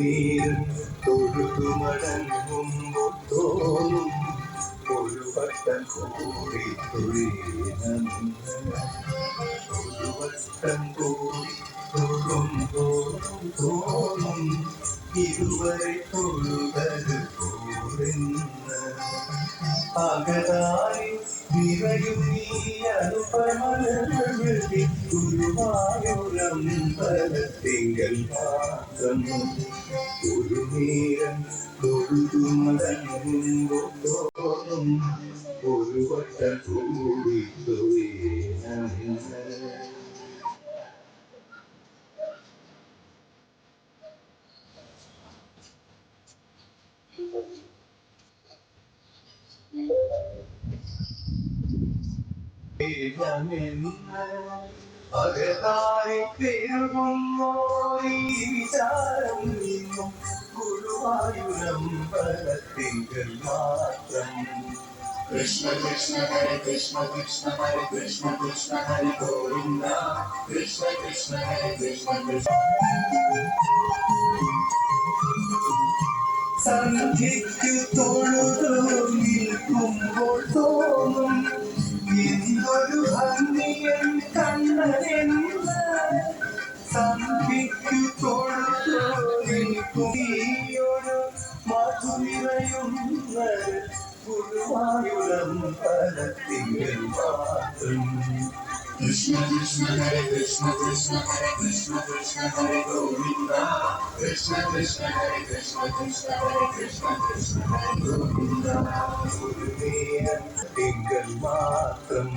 വീരം തൊഴുതു മടങ്ങുമ്പോൾ തോന്നും. ഒരു വട്ടം കൂടി തൊഴിലെന്ന് ഒരു വട്ടം കൂടി തൊഴുമ്പോഴും തോന്നും. ഇതുവരെ തൊഴുതത് പോരെന്ന് അകതായി നിറയും നീ അനുപമനി ഗുരുവായൂരമ്പലത്തിങ്കൽ മാത്രം ഒരു നേരം തൊഴുതു മടങ്ങുമ്പോൾ തോന്നും ഒരു വട്ടം കൂടി തൊഴിലെന്ന് അകതായി പെരുകുന്നോരീശാരം നിന്നും ഗുരുവായൂരമ്പലത്തിങ്കൽ മാത്രം കൃഷ്ണ കൃഷ്ണ ഹരേ കൃഷ്ണ കൃഷ്ണ ഹരേ കൃഷ്ണ കൃഷ്ണ ഹരേ ഗോവിന്ദ കൃഷ്ണ കൃഷ്ണ ഹരേ കൃഷ്ണ കൃഷ്ണ സന്ധിക്കു നിൽക്കുമ്പോൾ തോന്നും എന്തൊരു ഭംഗിയൻ കണ്ണനെന്ന് സന്ധിക്കു നിൽക്കും ഈയൊരു മധുരയുന്നത് ഗുരുവായൂരം പലത്തിങ്കൽ മാത്രം Krishna Krishna Hare Krishna Krishna Hare Krishna Krishna Hare Govinda Krishna Krishna Hare Krishna Krishna Hare Krishna Krishna Hare Govinda Guruveen எங்கள் மாற்றம்